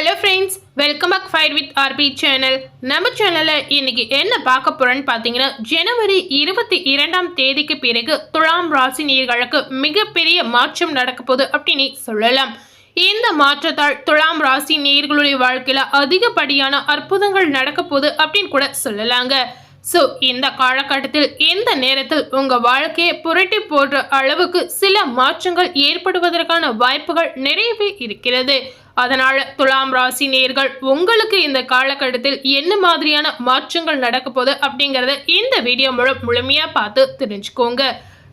Hello friends welcome back fight with R P channel நம்ம சேனலில் இன்னைக்கு என்ன பார்க்க போறோன்னு பார்த்தீங்கன்னா ஜனவரி இருபத்தி இரண்டாம் தேதிக்கு பிறகு துலாம் ராசி நீர்களுக்கு மிகப்பெரிய மாற்றம் நடக்க போகுது அப்படின்னு சொல்லலாம். இந்த மாற்றத்தால் துலாம் ராசி நீர்களுடைய வாழ்க்கையில அதிகப்படியான அற்புதங்கள் நடக்க போகுது அப்படின்னு கூட சொல்லலாங்க. ஸோ இந்த காலகட்டத்தில் இந்த நேரத்தில் உங்கள் வாழ்க்கையை புரட்டி போடுற அளவுக்கு சில மாற்றங்கள் ஏற்படுவதற்கான வாய்ப்புகள் நிறையவே இருக்கிறது. அதனால துலாம் ராசி நேர்கள் உங்களுக்கு இந்த காலகட்டத்தில் என்ன மாதிரியான மாற்றங்கள் நடக்க போகுது அப்படிங்கறத இந்த வீடியோ மூலம் முழுமையா பார்த்து தெரிஞ்சுக்கோங்க.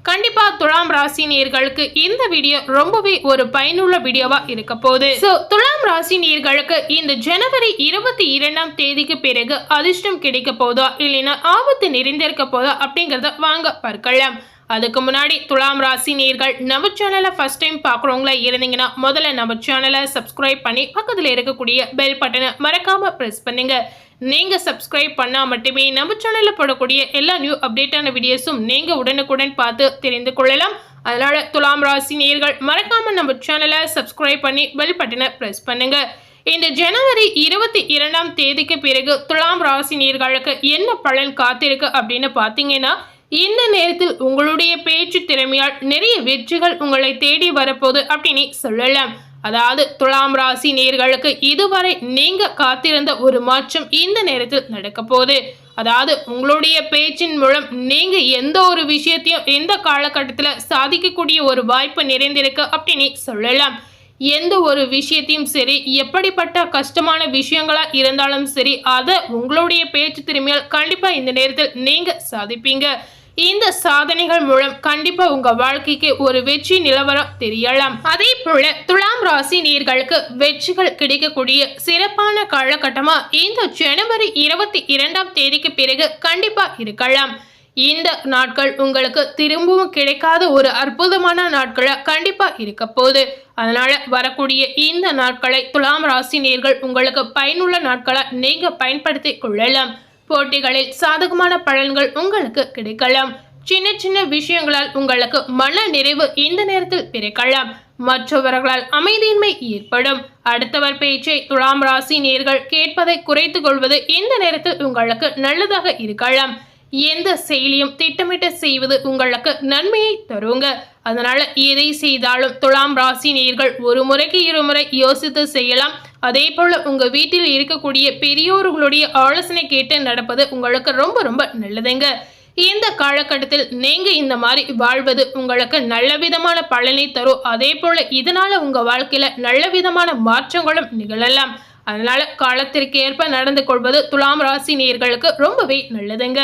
கண்டிப்பா துலாம் ராசி நேர்களுக்கு இந்த வீடியோ ரொம்பவே ஒரு பயனுள்ள வீடியோவா இருக்க போகுது. ஸோ துலாம் ராசி நேர்களுக்கு இந்த ஜனவரி இருபத்தி இரண்டாம் தேதிக்கு பிறகு அதிர்ஷ்டம் கிடைக்க போதா இல்லைன்னா ஆபத்து நிறைந்திருக்க போதா அப்படிங்கறத வாங்க பார்க்கலாம். அதுக்கு முன்னாடி துலாம் ராசி நேர்கள் நம்ம சேனலை ஃபஸ்ட் டைம் பார்க்குறவங்களா இருந்தீங்கன்னா முதல்ல நம்ம சேனலை சப்ஸ்கிரைப் பண்ணி பக்கத்தில் இருக்கக்கூடிய பெல் பட்டனை மறக்காமல் ப்ரெஸ் பண்ணுங்கள் நீங்கள் சப்ஸ்கிரைப் பண்ணால் மட்டுமே நம்ம சேனலில் போடக்கூடிய எல்லா நியூ அப்டேட்டான வீடியோஸும் நீங்கள் உடனுக்குடன் பார்த்து தெரிந்து கொள்ளலாம். அதனால் துலாம் ராசி நேர்கள் மறக்காமல் நம்ம சேனலை சப்ஸ்கிரைப் பண்ணி பெல் பட்டனை ப்ரெஸ் பண்ணுங்கள் இந்த ஜனவரி இருபத்தி இரண்டாம் தேதிக்கு பிறகு துலாம் ராசி நேர்களுக்கு என்ன பலன் காத்திருக்கு அப்படின்னு பார்த்தீங்கன்னா இந்த நேரத்தில் உங்களுடைய பேச்சு திறமையால் நிறைய வெற்றிகள் உங்களை தேடி வரப்போகுது அப்படின்னு சொல்லலாம். அதாவது துலாம் ராசி நேர்களுக்கு இதுவரை நீங்க காத்திருந்த ஒரு மாற்றம் இந்த நேரத்தில் நடக்க போகுது. அதாவது உங்களுடைய பேச்சின் மூலம் நீங்க எந்த ஒரு விஷயத்தையும் எந்த காலகட்டத்தில் சாதிக்கக்கூடிய ஒரு வாய்ப்பு நிறைந்திருக்கு அப்படின்னு சொல்லலாம். எந்த ஒரு விஷயத்தையும் சரி எப்படிப்பட்ட கஷ்டமான விஷயங்களா இருந்தாலும் சரி அதை உங்களுடைய பேச்சு திறமையால் கண்டிப்பா இந்த நேரத்தில் நீங்க சாதிப்பீங்க. இந்த சாதனைகள் மூலம் கண்டிப்பா உங்க வாழ்க்கைக்கு ஒரு வெற்றி நிலவரம் தெரியலாம். அதே போல துலாம் ராசி நீர்களுக்கு வெற்றிகள் கிடைக்கக்கூடிய சிறப்பான காலகட்டமா இந்த ஜனவரி இருபத்தி இரண்டாம் தேதிக்கு பிறகு கண்டிப்பா இருக்கலாம். இந்த நாட்கள் உங்களுக்கு திரும்பவும் கிடைக்காத ஒரு அற்புதமான நாட்களாக கண்டிப்பா இருக்க போகுது. அதனால வரக்கூடிய இந்த நாட்களை துலாம் ராசி நேர்கள் உங்களுக்கு பயனுள்ள நாட்களை நீங்க பயன்படுத்தி கொள்ளலாம். போட்டிகளில் சாதகமான பலன்கள் உங்களுக்கு கிடைக்கலாம். சின்ன சின்ன விஷயங்களால் உங்களுக்கு மன நிறைவு இந்த நேரத்தில் பிறக்கலாம். மற்றவர்களால் அமைதியின்மை ஏற்படும். அடுத்தவர் பேச்சை துலாம் ராசி நேர்கள் கேட்பதை குறைத்துக் கொள்வது இந்த நேரத்தில் உங்களுக்கு நல்லதாக இருக்கலாம். எந்த செயலியும் திட்டமிட்டு செய்வது உங்களுக்கு நன்மையை தருங்க. அதனால எதை செய்தாலும் துலாம் ராசி நேர்கள் ஒரு முறைக்கு இருமுறை யோசித்து செய்யலாம். அதே போல் உங்கள் வீட்டில் இருக்கக்கூடிய பெரியோர்களுடைய ஆலோசனை கேட்டு நடப்பது உங்களுக்கு ரொம்ப ரொம்ப நல்லதுங்க. இந்த காலகட்டத்தில் நீங்கள் இந்த மாதிரி வாழ்வது உங்களுக்கு நல்ல விதமான பலனை தரும். அதே போல் இதனால் உங்கள் வாழ்க்கையில் நல்ல விதமான மாற்றங்களும் நிகழலாம். அதனால் காலத்திற்கு ஏற்ப நடந்து கொள்வது துலாம் ராசி நேர்களுக்கு ரொம்பவே நல்லதுங்க.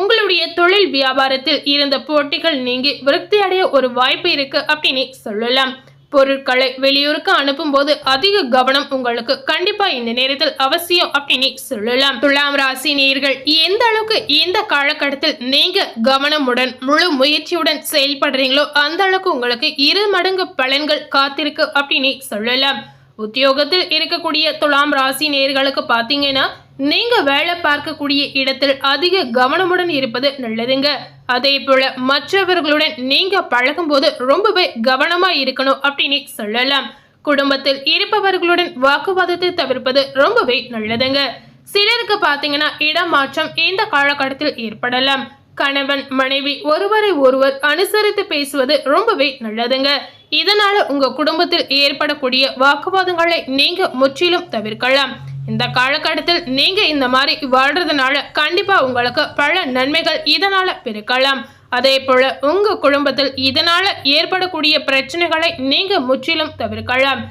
உங்களுடைய தொழில் வியாபாரத்தில் இருந்த போட்டிகள் நீங்கி விருத்தி அடைய ஒரு வாய்ப்பு இருக்குது அப்படின்னு சொல்லலாம். பொருட்களை வெளியூருக்கு அனுப்பும்போது அதிக கவனம் உங்களுக்கு. கண்டிப்பா இந்த நேரத்தில் அவசியம் அப்படின்னு சொல்லலாம். துலாம் ராசி நேர்கள் எந்த அளவுக்கு இந்த காலகட்டத்தில் நீங்க கவனமுடன் முழு முயற்சியுடன் செயல்படுறீங்களோ அந்த அளவுக்கு உங்களுக்கு இரு மடங்கு பலன்கள் காத்திருக்கு அப்படின்னு சொல்லலாம். உத்தியோகத்தில் இருக்கக்கூடிய துலாம் ராசி நேர்களுக்கு பார்த்தீங்கன்னா நீங்க வேலை பார்க்கக்கூடிய இடத்தில் அதிக கவனமுடன் இருப்பது நல்லதுங்க. அதே போல மற்றவர்களுடன் நீங்க பழகும்போது ரொம்பவே கவனமா இருக்கணும் அப்படின்னு சொல்லலாம். குடும்பத்தில் இருப்பவர்களுடன் வாக்குவாதத்தை தவிர்ப்பது ரொம்பவே நல்லதுங்க. சிலருக்கு பார்த்தீங்கன்னா இடமாற்றம் இந்த காலகட்டத்தில் ஏற்படலாம். கணவன் மனைவி ஒருவரை ஒருவர் அனுசரித்து பேசுவது ரொம்பவே நல்லதுங்க. இதனால உங்க குடும்பத்தில் ஏற்படக்கூடிய வாக்குவாதங்களை நீங்க முற்றிலும் தவிர்க்கலாம். இந்த காலகட்டத்தில் நீங்க இந்த மாதிரி வாழ்றதுனால கண்டிப்பா உங்களுக்கு பல நன்மைகள் இதனால பெருக்கலாம். அதே போல உங்க குடும்பத்தில் இதனால ஏற்படக்கூடிய பிரச்சனைகளை நீங்க முற்றிலும் தவிர்க்கலாம்.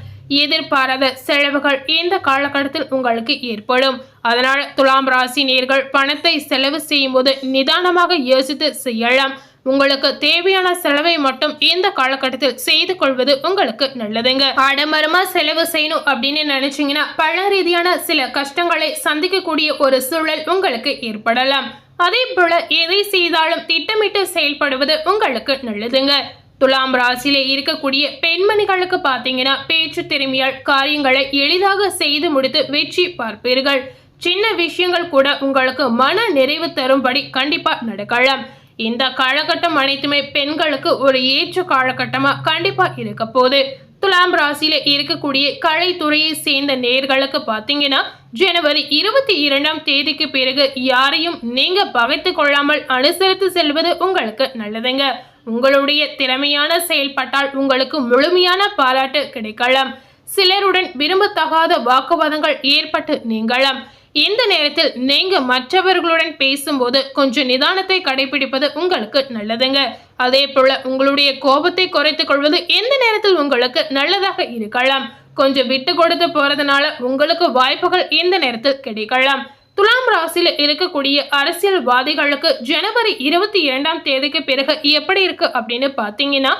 எதிர்பாராத செலவுகள் இந்த காலகட்டத்தில் உங்களுக்கு ஏற்படும். அதனால் துலாம் ராசி நேர்கள் பணத்தை செலவு செய்யும் போது நிதானமாக யோசித்து செய்யலாம். உங்களுக்கு தேவையான செலவை மட்டும் இந்த காலகட்டத்தில் செய்து கொள்வது உங்களுக்கு நல்லதுங்க. ஆடம்பரமா செலவு செய்யணும் அப்படின்னு நினைச்சீங்கன்னா பல ரீதியான சில கஷ்டங்களை சந்திக்கக்கூடிய ஒரு சூழல் உங்களுக்கு ஏற்படலாம். அதே போல எதை செய்தாலும் திட்டமிட்டு செயல்படுவது உங்களுக்கு நல்லதுங்க. துலாம் ராசியில இருக்கக்கூடிய பெண்மணிகளுக்கு பார்த்தீங்கன்னா பேச்சு திறமையால் காரியங்களை எளிதாக செய்து முடித்து வெற்றி பார்ப்பீர்கள். சின்ன விஷயங்கள் கூட உங்களுக்கு மன நிறைவு தரும்படி கண்டிப்பா நடக்கலாம். இந்த காலகட்டம் அனைத்துமே பெண்களுக்கு ஒரு ஏற்ற காலகட்டமா கண்டிப்பா இருக்க போது துலாம் ராசியில இருக்கக்கூடிய கலைத்துறையை சேர்ந்த நேர்களுக்கு பார்த்தீங்கன்னா ஜனவரி இருபத்தி இரண்டாம் தேதிக்கு பிறகு யாரையும் நீங்க பகைத்து கொள்ளாமல் அனுசரித்து செல்வது உங்களுக்கு நல்லதுங்க. உங்களுடைய திறமையான செயல்பட்டால் உங்களுக்கு முழுமையான பாராட்டு கிடைக்கலாம். சிலருடன் விரும்பத்தகாத வாக்குவாதங்கள் ஏற்பட்டு நீங்களாம் இந்த நேரத்தில் நீங்க மற்றவர்களுடன் பேசும்போது கொஞ்சம் நிதானத்தை கடைபிடிப்பது உங்களுக்கு நல்லதுங்க. அதே போல உங்களுடைய கோபத்தை குறைத்துக் கொள்வது எந்த நேரத்தில் உங்களுக்கு நல்லதாக இருக்கலாம். கொஞ்சம் விட்டு கொடுத்து போறதுனால உங்களுக்கு வாய்ப்புகள் இந்த நேரத்தில் கிடைக்கலாம். துலாம் ராசியில் இருக்கக்கூடிய அரசியல்வாதிகளுக்கு ஜனவரி இருபத்தி இரண்டாம் தேதிக்கு பிறகு எப்படி இருக்கு அப்படின்னு பாத்தீங்கன்னா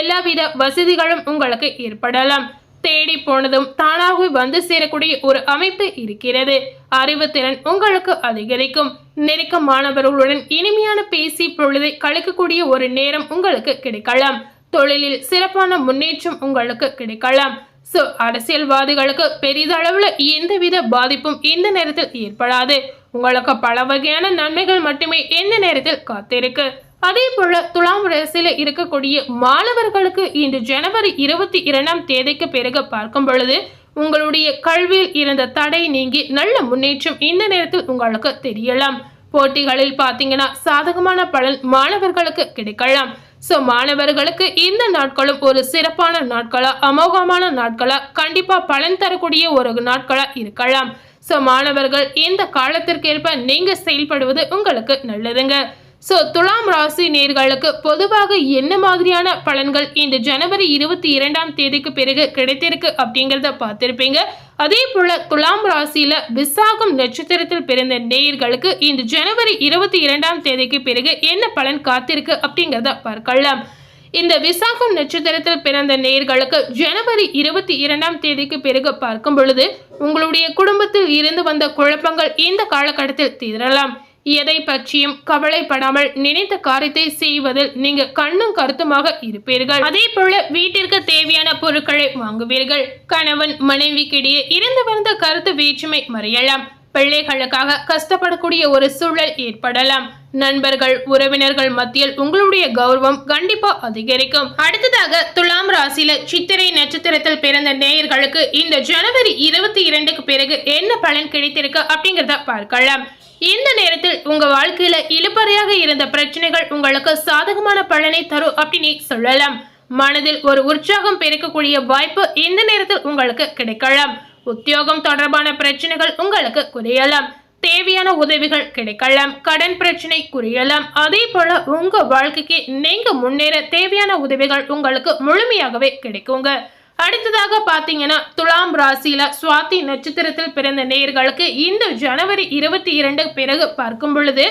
எல்லாவித வசதிகளும் உங்களுக்கு ஏற்படலாம். தேடி போனதும் தானாகவே வந்து சேரக்கூடிய ஒரு அமைப்பு இருக்கிறது. அறிவுத்திறன் உங்களுக்கு அதிகரிக்கும். நெருக்கமானவர்களுடன் இனிமையான பேசி பொழுதை கழிக்கக்கூடிய ஒரு நேரம் உங்களுக்கு கிடைக்கலாம். தொழிலில் சிறப்பான முன்னேற்றம் உங்களுக்கு கிடைக்கலாம். ஸோ அரசியல்வாதிகளுக்கு பெரிதளவில் எந்தவித பாதிப்பும் இந்த நேரத்தில் ஏற்படாது. உங்களுக்கு பல வகையான நன்மைகள் மட்டுமே இந்த நேரத்தில் காத்திருக்கு. அதே போல துலாம் ராசியில இருக்கக்கூடிய மாணவர்களுக்கு இன்று ஜனவரி இருபத்தி இரண்டாம் தேதிக்கு பிறகு பார்க்கும் பொழுது உங்களுடைய கல்வியில் இருந்த தடை நீங்கி நல்ல முன்னேற்றம் இந்த நேரத்தில் உங்களுக்கு தெரியலாம். போட்டிகளில் பார்த்தீங்கன்னா சாதகமான பலன் மாணவர்களுக்கு கிடைக்கலாம். ஸோ மாணவர்களுக்கு இந்த நாட்களும் ஒரு சிறப்பான நாட்களா அமோகமான நாட்களா கண்டிப்பாக பலன் தரக்கூடிய ஒரு நாட்களாக இருக்கலாம். ஸோ மாணவர்கள் இந்த காலத்திற்கேற்ப நீங்கள் செயல்படுவது உங்களுக்கு நல்லதுங்க. ஸோ துலாம் ராசி நேர்களுக்கு பொதுவாக என்ன மாதிரியான பலன்கள் இந்த ஜனவரி இருபத்தி இரண்டாம் தேதிக்கு பிறகு கிடைத்திருக்கு அப்படிங்கிறத பார்த்துருப்பீங்க. அதே போல துலாம் ராசியில விசாகம் நட்சத்திரத்தில் பிறந்த நேயர்களுக்கு இந்த ஜனவரி இருபத்தி இரண்டாம் தேதிக்கு பிறகு என்ன பலன் காத்திருக்கு அப்படிங்கிறத பார்க்கலாம். இந்த விசாகம் நட்சத்திரத்தில் பிறந்த நேர்களுக்கு ஜனவரி இருபத்தி இரண்டாம் தேதிக்கு பிறகு பார்க்கும் பொழுது உங்களுடைய குடும்பத்தில் இருந்து வந்த குழப்பங்கள் இந்த காலகட்டத்தில் தீரலாம். எதை பற்றியும் கவலைப்படாமல் நினைத்த காரியத்தை செய்வதில் நீங்க கண்ணும் கருத்துமாக இருப்பீர்கள். அதே போல வீட்டிற்கு தேவையான பொருட்களை வாங்குவீர்கள். கணவன் மனைவிக்கிடையே இருந்து வந்த கருத்து வேற்றுமை மறையலாம். பிள்ளைகளுக்காக கஷ்டப்படக்கூடிய ஒரு சூழல் ஏற்படலாம். நண்பர்கள் உறவினர்கள் மத்தியில் உங்களுடைய கௌரவம் கண்டிப்பா அதிகரிக்கும். அடுத்ததாக துலாம் ராசியில சித்திரை நட்சத்திரத்தில் பிறந்த நேயர்களுக்கு இந்த ஜனவரி இருபத்தி இரண்டுக்கு பிறகு என்ன பலன் கிடைத்திருக்கு அப்படிங்கிறத பார்க்கலாம். இந்த நேரத்தில் உங்க வாழ்க்கையில இழுப்பறையாக இருந்த பிரச்சனைகள் உங்களுக்கு சாதகமான பலனை தரும் அப்படின்னு சொல்லலாம். மனதில் ஒரு உற்சாகம் பெருக்கக்கூடிய வாய்ப்பு இந்த நேரத்தில் உங்களுக்கு கிடைக்கலாம். உத்தியோகம் தொடர்பான பிரச்சனைகள் உங்களுக்கு குறையலாம். தேவையான உதவிகள் கிடைக்கலாம். கடன் பிரச்சனை குறையலாம். அதே போல உங்க வாழ்க்கைக்கு நீங்க முன்னேற தேவையான உதவிகள் உங்களுக்கு முழுமையாகவே கிடைக்குங்க. அடுத்ததாக பார்த்தீங்கன்னா துலாம் ராசியில சுவாதி நட்சத்திரத்தில் பிறந்த நேயர்களுக்கு இந்த ஜனவரி இருபத்தி இரண்டு பிறகு பார்க்கும் பொழுது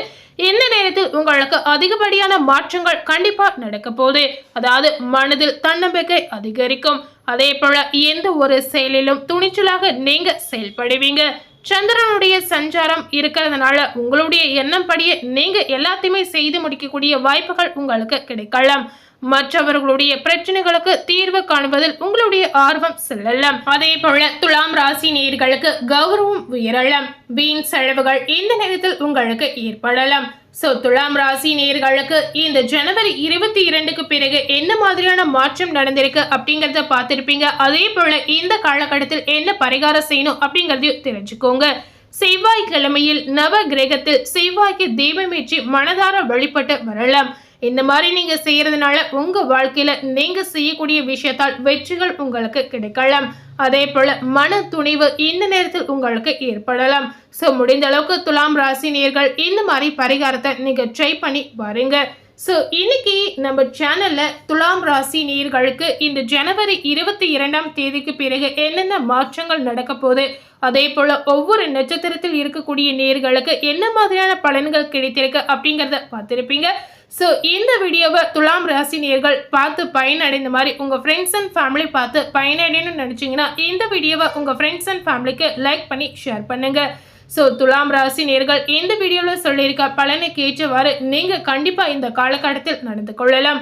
இந்த நேரத்தில் உங்களுக்கு அதிகப்படியான மாற்றங்கள் கண்டிப்பா நடக்க போகுது. அதாவது மனதில் தன்னம்பிக்கை அதிகரிக்கும். அதே போல எந்த ஒரு செயலிலும் துணிச்சலாக நீங்க செயல்படுவீங்க. சந்திரனுடைய சஞ்சாரம் இருக்கிறதுனால உங்களுடைய எண்ணம் படியே நீங்க எல்லாத்தையுமே செய்து முடிக்கக்கூடிய வாய்ப்புகள் உங்களுக்கு கிடைக்கலாம். மற்றவர்களுடைய பிரச்சனைகளுக்கு தீர்வு காணுவதில் உங்களுடைய ஆர்வம் செல்லலாம். அதே போல துலாம் ராசி நேர்களுக்கு கௌரவம் உயரலாம். வீண் செலவுகள் இந்த நேரத்தில் உங்களுக்கு ஏற்படலாம். ஸோ துலாம் ராசி நேர்களுக்கு இந்த ஜனவரி இருபத்தி இரண்டுக்கு பிறகு என்ன மாதிரியான மாற்றம் நடந்திருக்கு அப்படிங்கிறத பார்த்துருப்பீங்க. அதே போல இந்த காலகட்டத்தில் என்ன பரிகாரம் செய்யணும் அப்படிங்கிறதையும் தெரிஞ்சுக்கோங்க. செவ்வாய்க்கிழமையில் நவ கிரகத்தில் செவ்வாய்க்கு தெய்வமேற்றி மனதார வழிபட்டு வரலாம். இந்த மாதிரி நீங்க செய்யறதுனால உங்க வாழ்க்கையில நீங்க செய்யக்கூடிய விஷயத்தால் வெற்றிகள் உங்களுக்கு கிடைக்கலாம். அதே போல மன துணிவு இந்த நேரத்தில் உங்களுக்கு ஏற்படலாம். ஸோ முடிந்த அளவுக்கு துலாம் ராசி நேர்கள் இந்த மாதிரி பரிகாரத்தை நீங்க ட்ரை பண்ணி பாருங்க. ஸோ இன்னைக்கு நம்ம சேனல்ல துலாம் ராசி நேர்களுக்கு இந்த ஜனவரி இருபத்தி இரண்டாம் தேதிக்கு பிறகு என்னென்ன மாற்றங்கள் நடக்க போகுது? அதே போல ஒவ்வொரு நட்சத்திரத்தில் இருக்கக்கூடிய நேர்களுக்கு என்ன மாதிரியான பலன்கள் கிடைத்திருக்கு அப்படிங்கிறத பார்த்துருப்பீங்க. ஸோ இந்த வீடியோவை துலாம் ராசி நேர்கள் பார்த்து பயனடைந்த மாதிரி உங்கள் ஃப்ரெண்ட்ஸ் அண்ட் ஃபேமிலி பார்த்து பயனடையணும்னு நினச்சிங்கன்னா இந்த வீடியோவை உங்கள் ஃப்ரெண்ட்ஸ் அண்ட் ஃபேமிலிக்கு லைக் பண்ணி ஷேர் பண்ணுங்கள் ஸோ துலாம் ராசி நேர்கள் இந்த வீடியோவில் சொல்லியிருக்க பலனை கேட்டவாறு நீங்கள் கண்டிப்பாக இந்த காலகட்டத்தில் நடந்து கொள்ளலாம்.